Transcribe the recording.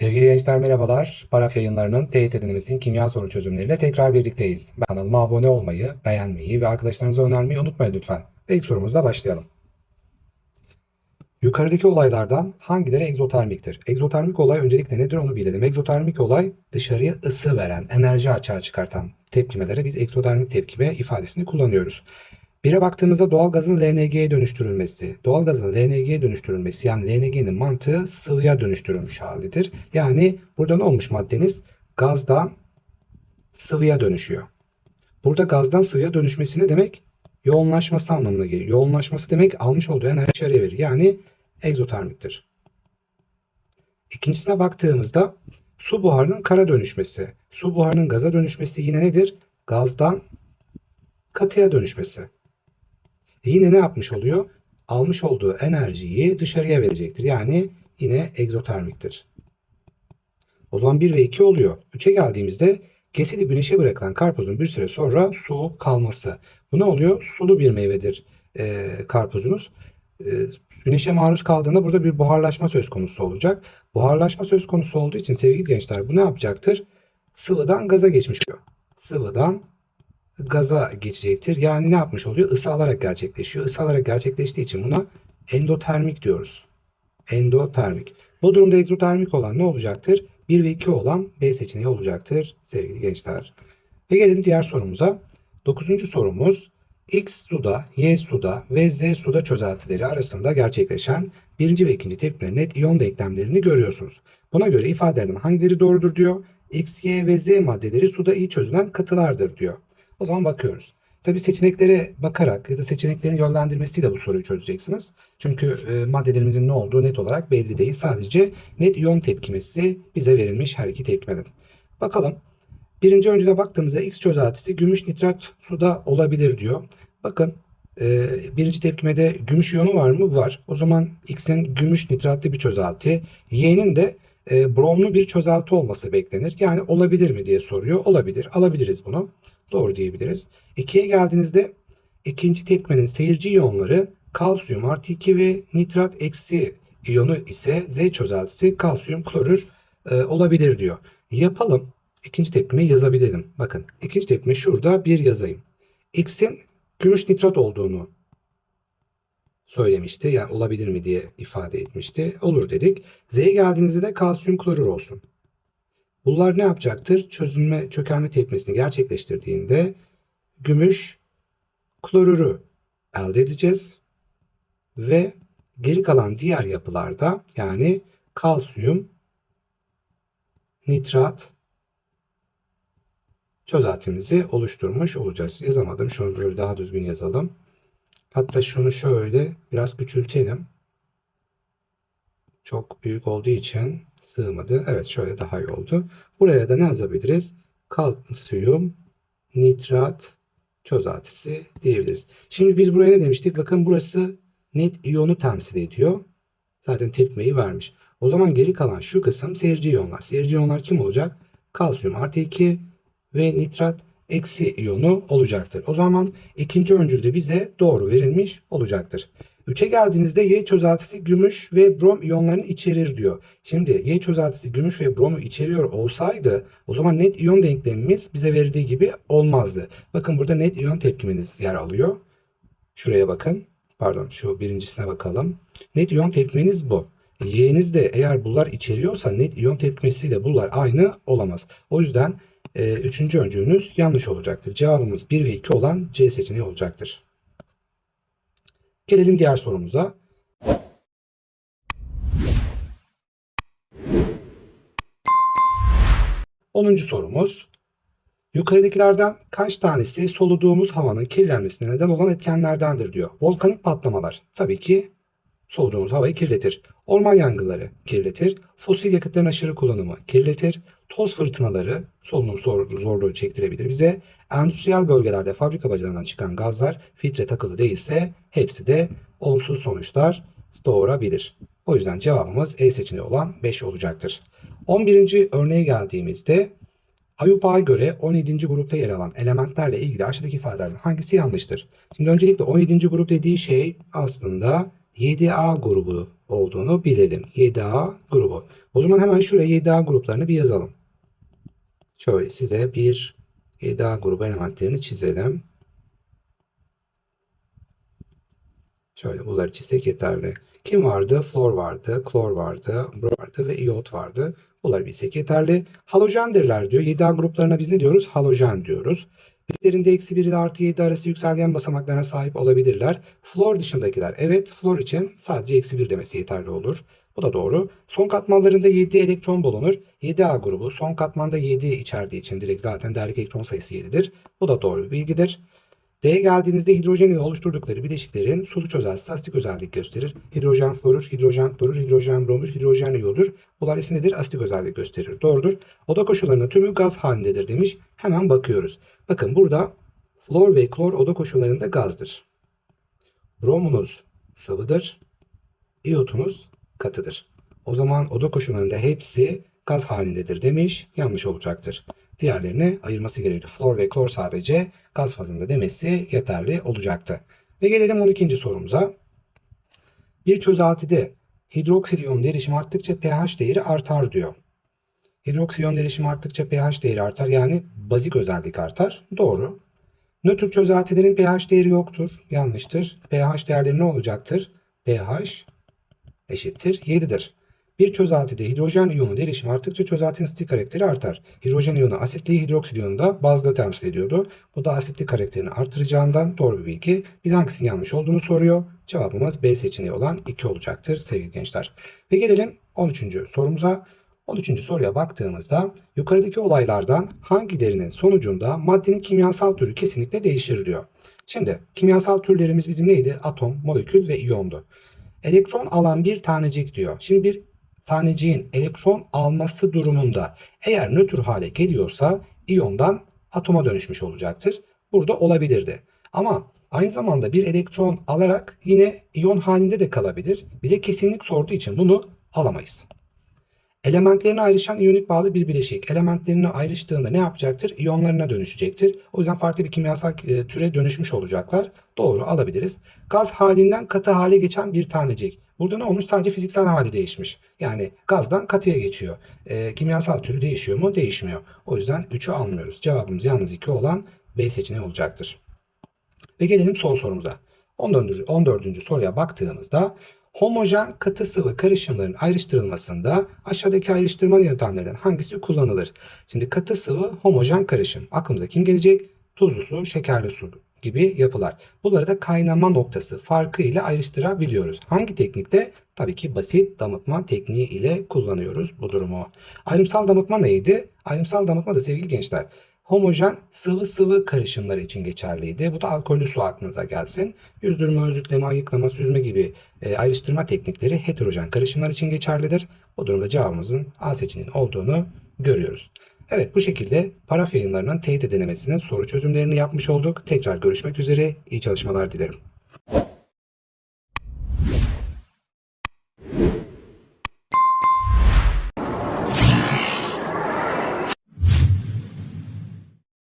Sevgili gençler merhabalar. Paraf yayınlarının teyit edilmesinin kimya soru çözümleriyle tekrar birlikteyiz. Kanalıma abone olmayı, beğenmeyi ve arkadaşlarınıza önermeyi unutmayın lütfen. İlk sorumuzla başlayalım. Yukarıdaki olaylardan hangileri egzotermiktir? Egzotermik olay öncelikle nedir onu bilelim. Egzotermik olay dışarıya ısı veren, enerji açığa çıkartan tepkimelere biz egzotermik tepkime ifadesini kullanıyoruz. Bire baktığımızda doğalgazın LNG'ye dönüştürülmesi. Doğalgazın LNG'ye dönüştürülmesi yani LNG'nin mantığı sıvıya dönüştürülmüş halidir. Yani burada ne olmuş maddeniz? Gazdan sıvıya dönüşüyor. Burada gazdan sıvıya dönüşmesi ne demek? Yoğunlaşması anlamına geliyor. Yoğunlaşması demek almış olduğu enerji dışarıya verir. Yani egzotermiktir. İkincisine baktığımızda su buharının kara dönüşmesi. Su buharının gaza dönüşmesi yine nedir? Gazdan katıya dönüşmesi. E yine ne yapmış oluyor? Almış olduğu enerjiyi dışarıya verecektir. Yani yine egzotermiktir. O zaman 1 ve 2 oluyor. 3'e geldiğimizde kesili güneşe bırakılan karpuzun bir süre sonra soğuk kalması. Bu ne oluyor? Sulu bir meyvedir e, karpuzunuz. E, güneşe maruz kaldığında burada bir buharlaşma söz konusu olacak. Buharlaşma söz konusu olduğu için sevgili gençler bu ne yapacaktır? Sıvıdan gaza geçmiş oluyor. Sıvıdan gaza geçecektir. Yani ne yapmış oluyor? Isı alarak gerçekleşiyor. Isı alarak gerçekleştiği için buna endotermik diyoruz. Endotermik. Bu durumda egzotermik olan ne olacaktır? 1 ve 2 olan B seçeneği olacaktır sevgili gençler. Ve gelelim diğer sorumuza. Dokuzuncu sorumuz X suda, Y suda ve Z suda çözeltileri arasında gerçekleşen birinci ve ikinci tepkilerin net iyon denklemlerini görüyorsunuz. Buna göre ifadelerden hangileri doğrudur diyor. X, Y ve Z maddeleri suda iyi çözülen katılardır diyor. O zaman bakıyoruz. Tabii seçeneklere bakarak ya da seçeneklerin yönlendirmesiyle bu soruyu çözeceksiniz. Çünkü e, maddelerimizin ne olduğu net olarak belli değil. Sadece net iyon tepkimesi bize verilmiş her iki tepkimeden. Bakalım. Birinci öncüne baktığımızda X çözeltisi gümüş nitrat suda olabilir diyor. Bakın e, birinci tepkimede gümüş iyonu var mı? Var. O zaman X'in gümüş nitratlı bir çözelti. Y'nin de e, bromlu bir çözelti olması beklenir. Yani olabilir mi diye soruyor. Olabilir. Alabiliriz bunu. Doğru diyebiliriz. 2'ye geldiğinizde ikinci tepkimenin seyirci iyonları kalsiyum artı 2 ve nitrat eksi iyonu ise Z çözeltisi kalsiyum klorür e, olabilir diyor. Yapalım. İkinci tepkimeyi yazabilirim. Bakın ikinci tepkime şurada bir yazayım. X'in gümüş nitrat olduğunu söylemişti. Yani olabilir mi diye ifade etmişti. Olur dedik. Z'ye geldiğinizde de kalsiyum klorür olsun. Bunlar ne yapacaktır? Çözünme çökelme tepkimesini gerçekleştirdiğinde gümüş klorürü elde edeceğiz. Ve geri kalan diğer yapılarda yani kalsiyum, nitrat çözeltimizi oluşturmuş olacağız. Yazamadım. Şunu böyle daha düzgün yazalım. Hatta şunu şöyle biraz küçültelim. Çok büyük olduğu için sığmadı. Evet şöyle daha iyi oldu. Buraya da ne yazabiliriz? Kalsiyum nitrat çözeltisi diyebiliriz. Şimdi biz buraya ne demiştik? Bakın burası net iyonu temsil ediyor. Zaten tepkimeyi vermiş. O zaman geri kalan şu kısım seyirci iyonlar. Seyirci iyonlar kim olacak? Kalsiyum artı 2 ve nitrat eksi iyonu olacaktır. O zaman ikinci öncülde bize doğru verilmiş olacaktır. 3'e geldiğinizde Y çözeltisi gümüş ve brom iyonlarını içerir diyor. Şimdi Y çözeltisi gümüş ve bromu içeriyor olsaydı o zaman net iyon denklemimiz bize verildiği gibi olmazdı. Bakın burada net iyon tepkimeniz yer alıyor. Şuraya bakın. Pardon şu birincisine bakalım. Net iyon tepkimeniz bu. Y'niz de eğer bunlar içeriyorsa net iyon tepkimesiyle bunlar aynı olamaz. O yüzden e, üçüncü öncülünüz yanlış olacaktır. Cevabımız 1 ve 2 olan C seçeneği olacaktır. Gelelim diğer sorumuza. Onuncu sorumuz. Yukarıdakilerden kaç tanesi soluduğumuz havanın kirlenmesine neden olan etkenlerdendir diyor. Volkanik patlamalar tabii ki soluduğumuz havayı kirletir. Orman yangınları kirletir. Fosil yakıtların aşırı kullanımı kirletir. Toz fırtınaları solunum zorluğu çektirebilir bize. Endüstriyel bölgelerde fabrika bacalarından çıkan gazlar filtre takılı değilse hepsi de olumsuz sonuçlar doğurabilir. O yüzden cevabımız E seçeneği olan 5 olacaktır. 11. örneğe geldiğimizde Ayup'a göre 17. grupta yer alan elementlerle ilgili aşağıdaki ifadelerden hangisi yanlıştır? Şimdi öncelikle 17. grup dediği şey aslında 7A grubu olduğunu bilelim. 7A grubu. O zaman hemen şuraya 7A gruplarını bir yazalım. Şöyle size bir 7A grubu elementlerini çizelim. Şöyle bunları çizsek yeterli. Kim vardı? Flor vardı, klor vardı, bro vardı ve iot vardı. Bunları bilsek yeterli. Halojendirler diyor. 7A gruplarına biz ne diyoruz? Halojen diyoruz. Bitlerinde eksi 1 ile artı 7 arası yükselgen basamaklarına sahip olabilirler. Flor dışındakiler evet. Flor için sadece eksi 1 demesi yeterli olur. Bu da doğru. Son katmanlarında 7 elektron bulunur. 7A grubu son katmanda 7 içerdiği için direkt zaten değerlik elektron sayısı 7'dir. Bu da doğru bir bilgidir. D'ye geldiğinizde hidrojen ile oluşturdukları bileşiklerin sulu çözeltisi asitik özellik gösterir. Hidrojen florür, hidrojen klorür, hidrojen bromür, hidrojen iyodür. Bunlar hepsi nedir? Asitik özellik gösterir. Doğrudur. Oda koşullarının tümü gaz halindedir demiş. Hemen bakıyoruz. Bakın burada flor ve klor oda koşullarında gazdır. Bromunuz sıvıdır. İyotunuz katıdır. O zaman oda koşullarında hepsi gaz halindedir demiş. Yanlış olacaktır. Diğerlerini ayırması gerekiyor. Flor ve klor sadece gaz fazında demesi yeterli olacaktı. Ve gelelim 12. sorumuza. Bir çözeltide hidroksil iyon derişimi arttıkça pH değeri artar diyor. Hidroksil iyon derişimi arttıkça pH değeri artar. Yani bazik özellik artar. Doğru. Nötr çözeltilerin pH değeri yoktur. Yanlıştır. pH değerleri ne olacaktır? pH eşittir 7'dir. Bir çözeltide hidrojen iyonu derişimi arttıkça çözeltinin asitik karakteri artar. Hidrojen iyonu asitliği, hidroksil iyonu da bazda temsil ediyordu. Bu da asitlik karakterini artıracağından doğru bir bilgi. Biz hangisinin yanlış olduğunu soruyor. Cevabımız B seçeneği olan 2 olacaktır sevgili gençler. Ve gelelim 13. sorumuza. 13. soruya baktığımızda yukarıdaki olaylardan hangilerinin sonucunda maddenin kimyasal türü kesinlikle değişir diyor. Şimdi kimyasal türlerimiz bizim neydi? Atom, molekül ve iyondu. Elektron alan bir tanecik diyor. Şimdi bir taneciğin elektron alması durumunda eğer nötr hale geliyorsa iyondan atoma dönüşmüş olacaktır. Burada olabilirdi. Ama aynı zamanda bir elektron alarak yine iyon halinde de kalabilir. Bize kesinlik sorduğu için bunu alamayız. Elementlerine ayrışan iyonik bağlı bir bileşik. Elementlerini ayrıştığında ne yapacaktır? İyonlarına dönüşecektir. O yüzden farklı bir kimyasal e, türe dönüşmüş olacaklar. Doğru alabiliriz. Gaz halinden katı hale geçen bir tanecik. Burada ne olmuş? Sadece fiziksel hali değişmiş. Yani gazdan katıya geçiyor. E, kimyasal türü değişiyor mu? Değişmiyor. O yüzden 3'ü almıyoruz. Cevabımız yalnız 2 olan B seçeneği olacaktır. Ve gelelim son sorumuza. 14. 14. soruya baktığımızda homojen katı sıvı karışımların ayrıştırılmasında aşağıdaki ayrıştırma yöntemlerinden hangisi kullanılır? Şimdi katı sıvı homojen karışım. Aklımıza kim gelecek? Tuzlu su, şekerli su gibi yapılar. Bunları da kaynama noktası farkı ile ayrıştırabiliyoruz. Hangi teknikte? Tabii ki basit damıtma tekniği ile kullanıyoruz bu durumu. Ayrımsal damıtma neydi? Ayrımsal damıtma da sevgili gençler homojen sıvı sıvı karışımları için geçerliydi. Bu da alkollü su aklınıza gelsin. Yüzdürme, özütleme, ayıklama, süzme gibi e, ayrıştırma teknikleri heterojen karışımlar için geçerlidir. Bu durumda cevabımızın A seçeneğinin olduğunu görüyoruz. Evet bu şekilde paraf yayınlarının teyit denemesinin soru çözümlerini yapmış olduk. Tekrar görüşmek üzere. İyi çalışmalar dilerim.